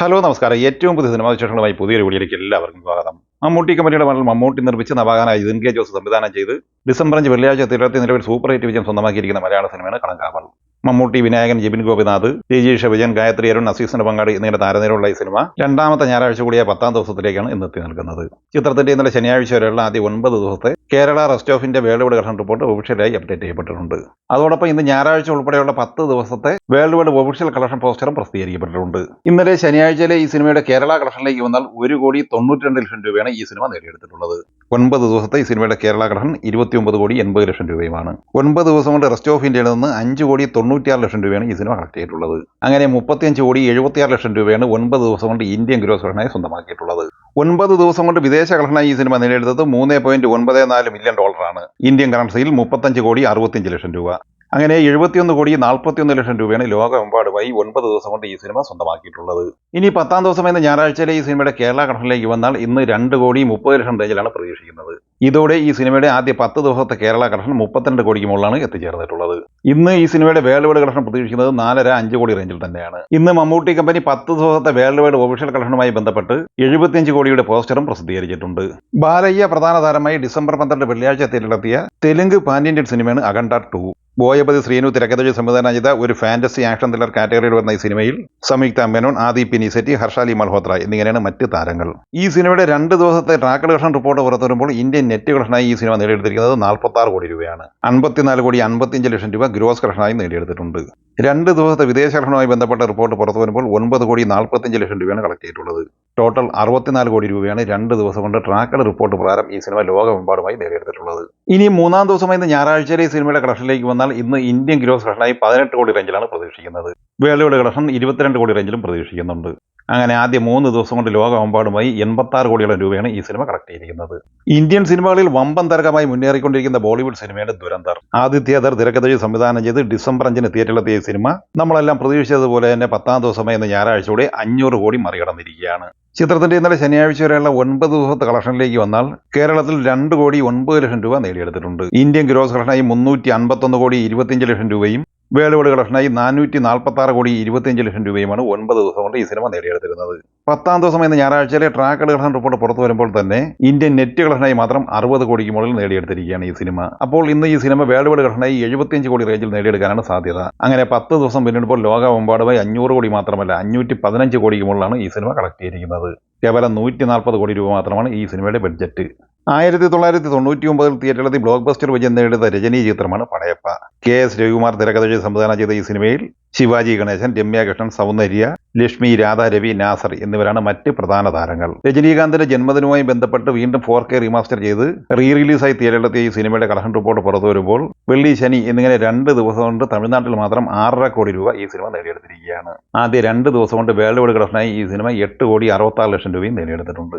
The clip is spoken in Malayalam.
ഹലോ നമസ്കാരം. ഏറ്റവും പുതിയ സിനിമാ വിശേഷങ്ങളുമായി പുതിയൊരു വീഡിയോയിലേക്ക് എല്ലാവർക്കും സ്വാഗതം. മമ്മൂട്ടി കമ്പനിയുടെ മണ്ണിൽ മമ്മൂട്ടി നിർമ്മിച്ച് നവാഗാനായി ഇതൻ കെ ജോസ് സംവിധാനം ചെയ്ത് ഡിസംബർ അഞ്ച് വെള്ളിയാഴ്ച തിരുവനന്തപുരത്ത് നിലവിൽ സൂപ്പർ ഹിറ്റ് വിജയം സ്വന്തമാക്കിയിരിക്കുന്ന മലയാള സിനിമയാണ് കണങ്കാവൽ. മമ്മൂട്ടി വിനായകൻ ജിബിൻ ഗോപിനാഥ് രജീഷ് വിജയൻ ഗായത്രി അരുൺ അസീസിന്റെ പങ്കാളി എന്നിങ്ങനെ താരനിരയുള്ള ഈ സിനിമ രണ്ടാമത്തെ ഞായറാഴ്ച കൂടിയ പത്താം ദിവസത്തിലേക്കാണ് ഇന്ന് എത്തി നിൽക്കുന്നത്. ചിത്രത്തിന്റെ ഇന്നലെ ശനിയാഴ്ച വരെയുള്ള ആദ്യ ഒൻപത് ദിവസത്തെ കേരള റെസ്റ്റ് ഓഫിന്റെ വേൾഡ് വൈഡ് കളക്ഷൻ റിപ്പോർട്ട് ഒഫീഷ്യലായി അപ്ഡേറ്റ് ചെയ്യപ്പെട്ടിട്ടുണ്ട്. അതോടൊപ്പം ഇന്ന് ഞായറാഴ്ച ഉൾപ്പെടെയുള്ള പത്ത് ദിവസത്തെ വേൾഡ് വൈഡ് ഒഫീഷ്യൽ കളക്ഷൻ പോസ്റ്ററും പ്രസിദ്ധീകരിക്കപ്പെട്ടിട്ടുണ്ട്. ഇന്നലെ ശനിയാഴ്ചയിലെ ഈ സിനിമയുടെ കേരള കളക്ഷനിലേക്ക് വന്നാൽ ഒരു കോടി തൊണ്ണൂറ്റി രണ്ട് ലക്ഷം രൂപയാണ് ഈ സിനിമ നേടിയെടുത്തിട്ടുള്ളത്. ഒൻപത് ദിവസത്തെ ഈ സിനിമയുടെ കേരള കളക്ഷൻ ഇരുപത്തിയൊമ്പത് കോടി എൺപത് ലക്ഷം രൂപയുമാണ്. ഒൻപത് ദിവസം കൊണ്ട് റെസ്റ്റ് ഓഫ് ഇന്ത്യയിൽ നിന്ന് അഞ്ച് കോടി തൊണ്ണൂറ്റിയാറ് ലക്ഷം രൂപയാണ് ഈ സിനിമ കളക്ട് ചെയ്തിട്ടുള്ളത്. അങ്ങനെ മുപ്പത്തിയഞ്ച് കോടി എഴുപത്തിയാറ് ലക്ഷം രൂപയാണ് ഒൻപത് ദിവസം കൊണ്ട് ഇന്ത്യൻ ഗ്രോസ് ഘടനയെ സ്വന്തമാക്കിയിട്ടുള്ളത്. ഒൻപത് ദിവസം കൊണ്ട് വിദേശ ഘടനയായി ഈ സിനിമ നേടിയെടുത്തത് മൂന്ന് പോയിന്റ് ഒൻപത് നാല് മില്യൺ ഡോളറാണ്. ഇന്ത്യൻ കറൻസിയിൽ മുപ്പത്തഞ്ച് കോടി അറുപത്തിയഞ്ച് ലക്ഷം രൂപ. അങ്ങനെ എഴുപത്തിയൊന്ന് കോടി നാൽപ്പത്തിയൊന്ന് ലക്ഷം രൂപയാണ് ലോകമെമ്പാടുമായി ഒൻപത് ദിവസം കൊണ്ട് ഈ സിനിമ സ്വന്തമാക്കിയിട്ടുള്ളത്. ഇനി പത്താം ദിവസം എന്ന ഞായറാഴ്ചയിലെ ഈ സിനിമയുടെ കേരള കളക്ഷനിലേക്ക് വന്നാൽ ഇന്ന് രണ്ട് കോടി മുപ്പത് ലക്ഷം റേഞ്ചിലാണ് പ്രതീക്ഷിക്കുന്നത്. ഇതോടെ ഈ സിനിമയുടെ ആദ്യ പത്ത് ദിവസത്തെ കേരള കളക്ഷൻ മുപ്പത്തിരണ്ട് കോടിക്ക് മുകളിലാണ് എത്തിച്ചേർന്നിട്ടുള്ളത്. ഇന്ന് ഈ സിനിമയുടെ വേൾഡ് വൈഡ് കളക്ഷൻ പ്രതീക്ഷിക്കുന്നത് നാലര അഞ്ച് കോടി റേഞ്ചിൽ തന്നെയാണ്. ഇന്ന് മമ്മൂട്ടി കമ്പനി പത്ത് ദിവസത്തെ വേൾഡ് വൈഡ് ഒഫീഷ്യൽ കളക്ഷനുമായി ബന്ധപ്പെട്ട് എഴുപത്തിയഞ്ച് കോടിയുടെ പോസ്റ്ററും പ്രസിദ്ധീകരിച്ചിട്ടുണ്ട്. ബാലയ്യ പ്രധാന താരമായി ഡിസംബർ പന്ത്രണ്ട് വെള്ളിയാഴ്ച തിരഞ്ഞെടുത്തിയ തെലുങ്ക് പാൻ ഇന്ത്യൻ സിനിമയാണ് അഖണ്ഡ ടു. ബോയപതി ശ്രീനു തിരക്കഥയിൽ സംവിധാനം ചെയ്ത ഒരു ഫാന്റസി ആക്ഷൻ ത്രില്ലർ കാറ്റഗറിയിൽ വന്ന ഈ സിനിമയിൽ സംയുക്ത മേനോൻ ആദി പിനിസെറ്റി ഹർഷാലി മൽഹോത്ര എന്നിങ്ങനെയാണ് മറ്റ് താരങ്ങൾ. ഈ സിനിമയുടെ രണ്ട് ദിവസത്തെ ട്രാക്ക് കളക്ഷൻ റിപ്പോർട്ട് പുറത്തുവരുമ്പോൾ ഇന്ത്യൻ നെറ്റ് കളക്ഷനായി ഈ സിനിമ നേടിയെടുത്തിരിക്കുന്നത് നാൽപ്പത്തി ആറ് കോടി രൂപയാണ്. അൻപത്തിനാല് കോടി അൻപത്തിയഞ്ച് ലക്ഷം രൂപ ഗ്രോസ് കളക്ഷനായി നേടിയെടുത്തിട്ടുണ്ട്. രണ്ട് ദിവസത്തെ വിദേശ കളക്ഷനുമായി ബന്ധപ്പെട്ട റിപ്പോർട്ട് പുറത്തു വരുമ്പോൾ ഒൻപത് കോടി നാൽപ്പത്തിയഞ്ച് ലക്ഷം രൂപയാണ് കളക്ട് ചെയ്തിട്ടുള്ളത്. ടോട്ടൽ അറുപത്തിനാല് കോടി രൂപയാണ് രണ്ട് ദിവസം കൊണ്ട് ട്രാക്കഡ് റിപ്പോർട്ട് പ്രകാരം ഈ സിനിമ ലോകമെമ്പാടുമായി നേടിയെടുത്തിട്ടുള്ളത്. ഇനി മൂന്നാം ദിവസമായി ഇന്ന് ഞായറാഴ്ചയിലെ ഈ സിനിമയുടെ കളക്ഷനിലേക്ക് വന്നാൽ ഇന്ന് ഇന്ത്യൻ ഗ്രോസ് കളക്ഷനായി പതിനെട്ട് കോടി റേഞ്ചിലാണ് പ്രതീക്ഷിക്കുന്നത്. വേളയുടെ കളക്ഷൻ ഇരുപത്തിരണ്ട് കോടി റേഞ്ചിലും പ്രതീക്ഷിക്കുന്നുണ്ട്. അങ്ങനെ ആദ്യ മൂന്ന് ദിവസം കൊണ്ട് ലോകമെമ്പാടുമായി എൺപത്താറ് കോടിയോളം രൂപയാണ് ഈ സിനിമ കളക്ട് ചെയ്തിരിക്കുന്നത്. ഇന്ത്യൻ സിനിമകളിൽ വമ്പൻ തരകമായി മുന്നേറിക്കൊണ്ടിരിക്കുന്ന ബോളിവുഡ് സിനിമയുടെ ദുരന്തർ. ആദിത്യദർ തിരക്കഥയിൽ സംവിധാനം ചെയ്ത് ഡിസംബർ അഞ്ചിന് തിയേറ്ററിലെത്തിയ സിനിമ നമ്മളെല്ലാം പ്രതീക്ഷിച്ചതുപോലെ തന്നെ പത്താം ദിവസമായി ഇന്ന് ഞായറാഴ്ചയോടെ അഞ്ഞൂറ് കോടി മറികടന്നിരിക്കുകയാണ്. ചിത്രത്തിന്റെ ഇന്നലെ ശനിയാഴ്ച വരെയുള്ള ഒൻപത് ദിവസത്തെ കളക്ഷനിലേക്ക് വന്നാൽ കേരളത്തിൽ രണ്ട് കോടി ഒൻപത് ലക്ഷം രൂപ നേടിയെടുത്തിട്ടുണ്ട്. ഇന്ത്യൻ ഗ്രോസ് കളക്ഷനായി മുന്നൂറ്റി അൻപത്തൊന്ന് കോടി ഇരുപത്തിയഞ്ച് ലക്ഷം രൂപയും വൈഡ് കളക്ഷനായി നാനൂറ്റി നാൽപ്പത്തി ആറ് കോടി ഇരുപത്തിയഞ്ച് ലക്ഷം രൂപയുമാണ് ഒൻപത് ദിവസം കൊണ്ട് ഈ സിനിമ നേടിയെടുത്തിരുന്നത്. പത്താം ദിവസം എന്ന ഞായറാഴ്ചയിലെ ട്രാക്ക് കളക്ഷൻ റിപ്പോർട്ട് പുറത്തു വരുമ്പോൾ തന്നെ ഇന്ത്യൻ നെറ്റ് കളക്ഷനായി മാത്രം അറുപത് കോടിക്ക് മുകളിൽ നേടിയെടുത്തിരിക്കുകയാണ് ഈ സിനിമ അപ്പോൾ ഇന്ന് ഈ സിനിമ വൈഡ് കളക്ഷനായി എഴുപത്തിയഞ്ച് കോടി റേഞ്ചിൽ നേടിയെടുക്കാനാണ് സാധ്യത. അങ്ങനെ പത്ത് ദിവസം പിന്നിടുമ്പോൾ ലോകമെമ്പാടുമായി അഞ്ഞൂറ് കോടി മാത്രമല്ല അഞ്ഞൂറ്റി പതിനഞ്ച് കോടിക്ക് മുകളിലാണ് ഈ സിനിമ കളക്ട് ചെയ്തിരിക്കുന്നത്. കേവലം നൂറ്റി നാൽപ്പത് കോടി രൂപ മാത്രമാണ് ഈ സിനിമയുടെ ബഡ്ജറ്റ് ആയിരത്തി തൊള്ളായിരത്തി തൊണ്ണൂറ്റി ഒമ്പതിൽ തിയേറ്ററിലെത്തി ബ്ലോക്ക് ബസ്റ്റർ വിജയം നേടുന്ന രജനി ചിത്രമാണ് പടയപ്പ. കെ എസ് രവികുമാർ തിരക്കഥ സംവിധാനം ചെയ്ത ഈ സിനിമയിൽ ശിവാജി ഗണേശൻ രമ്യ കൃഷ്ണൻ സൗന്ദര്യ ലക്ഷ്മി രാധ രവി നാസർ എന്നിവരാണ് മറ്റ് പ്രധാന താരങ്ങൾ. രജനീകാന്തിന്റെ ജന്മദിനവുമായി ബന്ധപ്പെട്ട് വീണ്ടും ഫോർ കെ റീമാസ്റ്റർ ചെയ്ത് റീ റിലീസായി തിയേറ്ററിലെത്തിയ ഈ സിനിമയുടെ കളക്ഷൻ റിപ്പോർട്ട് പുറത്തു വരുമ്പോൾ വെള്ളി ശനി എന്നിങ്ങനെ രണ്ട് ദിവസം കൊണ്ട് തമിഴ്നാട്ടിൽ മാത്രം ആറര കോടി രൂപ ഈ സിനിമ നേടിയെടുത്തിരിക്കുകയാണ്. ആദ്യ രണ്ട് ദിവസം കൊണ്ട് വേൾഡ് വൈഡ് കളക്ഷനായി ഈ സിനിമ എട്ട് കോടി അറുപത്താറ് ലക്ഷം രൂപയും നേടിയെടുത്തിട്ടുണ്ട്.